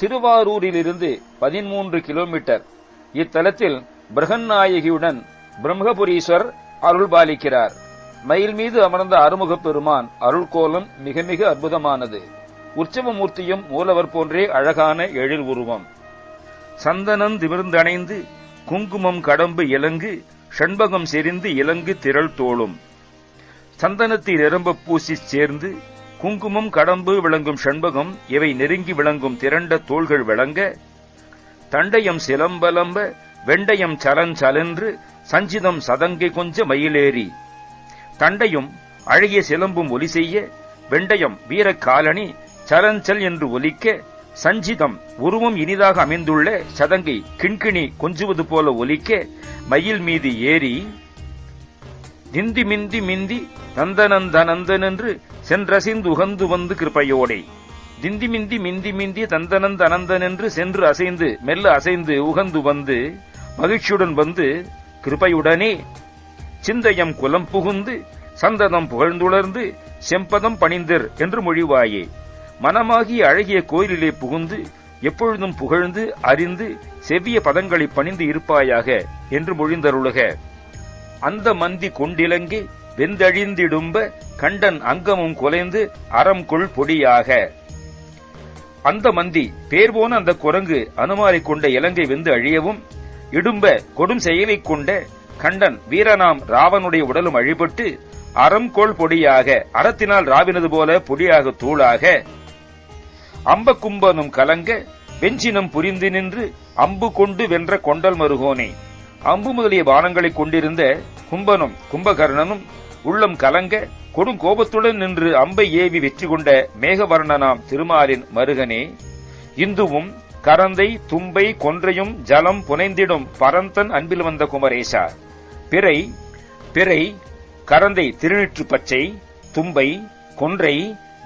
திருவாரூரிலிருந்து பதிமூன்று கிலோமீட்டர். இத்தலத்தில் பிரகன்நாயகியுடன் பிரம்மபுரீஸ்வர் அருள் பாலிக்கிறார். மயில் மீது அமர்ந்த அருமுகப் பெருமான் அருள்கோலம் மிக மிக அற்புதமானது. உற்சவமூர்த்தியும் மூலவர் போன்றே அழகான எழில் உருவம். சந்தனம் திமிர்ந்தணைந்து குங்குமம் கடம்பு இலங்கு ஷண்பகம் செறிந்து இலங்கு திரள் தோளும். சந்தனத்தில் நிரம்ப பூசிச் சேர்ந்து குங்குமம் கடம்பு விளங்கும் ஷண்பகம் இவை நெருங்கி விளங்கும் திரண்ட தோள்கள் விளங்க தண்டயம் சிலம்பலம்ப வெண்டயம் சலன் சலென்று சஞ்சிதம் சதங்கை கொஞ்ச மயிலேறி. தண்டையும் அழகிய சிலம்பும் ஒலி செய்ய வெண்டயம் வீரக்காலனி சலஞ்சல் என்று ஒலிக்க சஞ்சிதம் உருவம் இனிதாக அமைந்துள்ள சதங்கை கிண்கிணி கொஞ்சுவது போல ஒலிக்க மயில் மீது ஏறி திந்தி மிந்தி மிந்தி தந்தனந்தனந்தனென்று சென்றசிந்து உகந்து வந்து கிருபையோடே திந்தி மிந்தி மிந்தி மிந்தி தந்தனந்தனந்தனென்று சென்று அசைந்து மெல்ல அசைந்து உகந்து வந்து மகிழ்ச்சியுடன் வந்து கிருபையுடனே சிந்தயம் குலம் புகுந்து சந்ததம் புகழ்ந்துளர்ந்து செம்பதம் பணிந்தர் என்று மொழிவாயே. மனமாகிய அழகிய கோயிலிலே புகுந்து எப்பொழுதும் புகழ்ந்து அறிந்து செவ்விய பதங்களை பணிந்து இருப்பாயாக என்று மொழிந்தருளுக. அந்த மந்தி கொண்டிலங்கே வெந்தழிந்திடும்ப கண்டன் அங்கமும் குலைந்து அறம் கொள் பொடியாக. அந்த மந்தி பேர் போன அந்த குரங்கு அனுமாரிக் கொண்ட இலங்கை வெந்து அழியவும் இடும்ப கொடும் செயலை கொண்ட கண்டன் வீரனாம் ராவனுடைய உடலும் அழிபட்டு அறம் கோள் பொடியாக அறத்தினால் ராவினது போல பொடியாக தூளாக. அம்ப கும்பனும் கலங்க வெஞ்சினம் புரிந்து நின்று அம்பு கொண்டு வென்ற கொண்டல் மருகோனே. அம்பு முதலிய பானங்களை கொண்டிருந்த கும்பனும் கும்பகர்ணனும் உள்ளம் கலங்க கொடும் கோபத்துடன் நின்று அம்பை ஏவி வெற்றி கொண்ட மேகவர்ணனாம் திருமாலின் மருகனே இந்துவும் கரந்தை தும்பை கொன்றையும் ஜலம் புனைந்திடும் பரந்தன் அன்பில் வந்த குமரேசா. பிறை பிறை கரந்தை திருநிற்று பச்சை தும்பை கொன்றை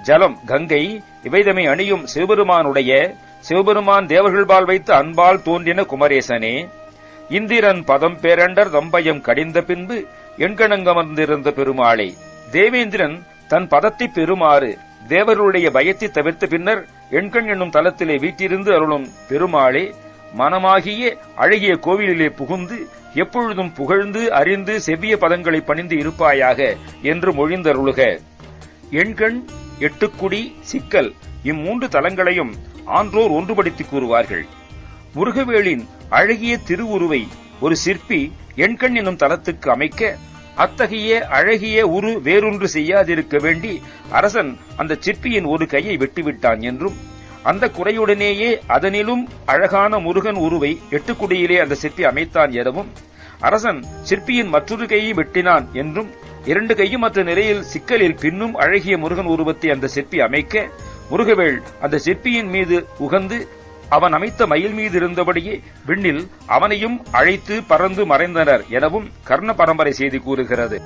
ஜலம் கங்கை இவைதமை அணியும் சிவபெருமானுடைய சிவபெருமான் தேவர்கள்பால் வைத்து அன்பால் தோன்றின குமரேசனே இந்திரன் பதம் பேரண்டர் தம்பயம் கடிந்த பின்பு எண்கணங்கமர்ந்திருந்த பெருமாளே தேவேந்திரன் தன் பதத்தை பெறுமாறு தேவருடைய பயத்தை தவிர்த்த பின்னர் எண்கண் என்னும் தலத்திலே வீட்டிருந்து அருளும் பெருமாளே மனமாகிய அழகிய கோவிலிலே புகுந்து எப்பொழுதும் புகழ்ந்து அறிந்து செவ்விய பதங்களை பணிந்து இருப்பாயாக என்று மொழிந்தருளுக. எண்கண் எட்டுக்குடி சிக்கல் இம்மூன்று தலங்களையும் ஆன்றோர் ஒன்றுபடுத்தி கூறுவார்கள். முருகவேளின் அழகிய திருவுருவை ஒரு சிற்பி எண்கண் என்னும் தலத்துக்கு அமைக்க அத்தகைய அழகிய உரு வேறொன்று செய்யாதிருக்க வேண்டி அரசன் அந்த சிற்பியின் ஒரு கையை வெட்டிவிட்டான் என்றும் அந்த குறையுடனேயே அதனிலும் அழகான முருகன் உருவை எட்டுக்குடியிலே அந்த சிற்பி அமைத்தான் எனவும் அரசன் சிற்பியின் மற்றொரு கையை வெட்டினான் என்றும் இரண்டு கையும் மற்ற நிலையில் சிக்கலில் பின்னும் அழகிய முருகன் உருவத்தை அந்த சிற்பி அமைக்க முருகவேள் அந்த சிற்பியின் மீது உகந்து அவன் அமைத்த மயில் மீது இருந்தபடியே விண்ணில் அவனையும் அழைத்து பறந்து மறைந்தனர் எனவும் கர்ண பரம்பரை செய்தி கூறுகிறது.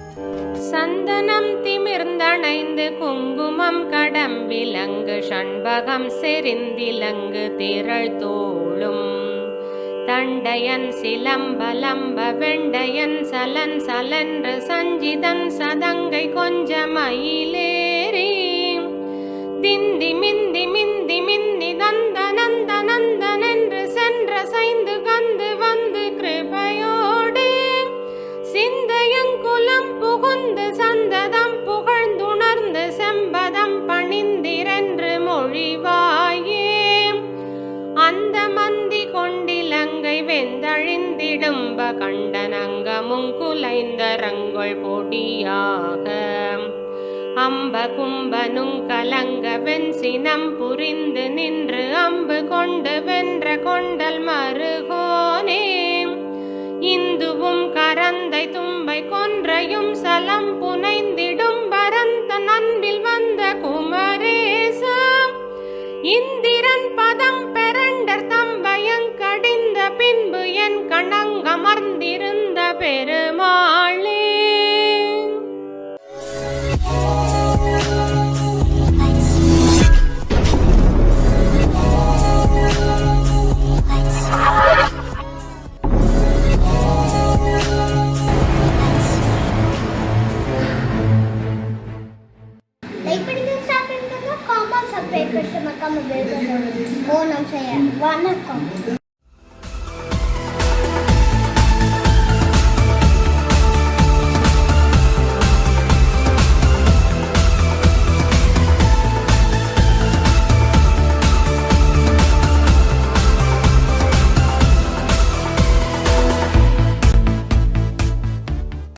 சந்தனம் திமிர்ந்தணைந்து குங்குமம் கடம்பிலங்கு ஷண்பகம் செறிந்திலங்கு திரள் தோளும். தண்டையன் சிலம்பலம்ப வெண்டையன் சலன் சலன்று சஞ்சிதன் சதங்கை கொஞ்சமயிலே திந்தி மிந்தி மிந்தி மிந்தி நந்த நந்த நந்தனென்று சென்ற சைந்து கந்து வந்து கிருபையோடு. சிந்தையங்குலம் புகுந்து சந்ததம் புகழ்ந்துணர்ந்து செம்பதம் பணிந்திரென்று மொழிவாயே. அந்த மந்தி கொண்டிலங்கை வெந்தழிந்திடும்ப கண்டனங்கமும் குலைந்த ரங்கொள் பொடியாக அம்ப கும்பனும் கலங்க வெண்சினம் புரிந்து நின்று அம்பு கொண்டு வென்ற கொண்டல் மறுகோனே இந்துவும் கரந்தை தும்பை கொன்றையும் சலம் புனைந்திடும் பரந்த நன்பில் வந்த குமரேசா. இந்திரன் பதம் பெரண்டர் தம்பயங்கடிந்த பின்பு என் கணங்கமர்ந்திரு வணக்கம்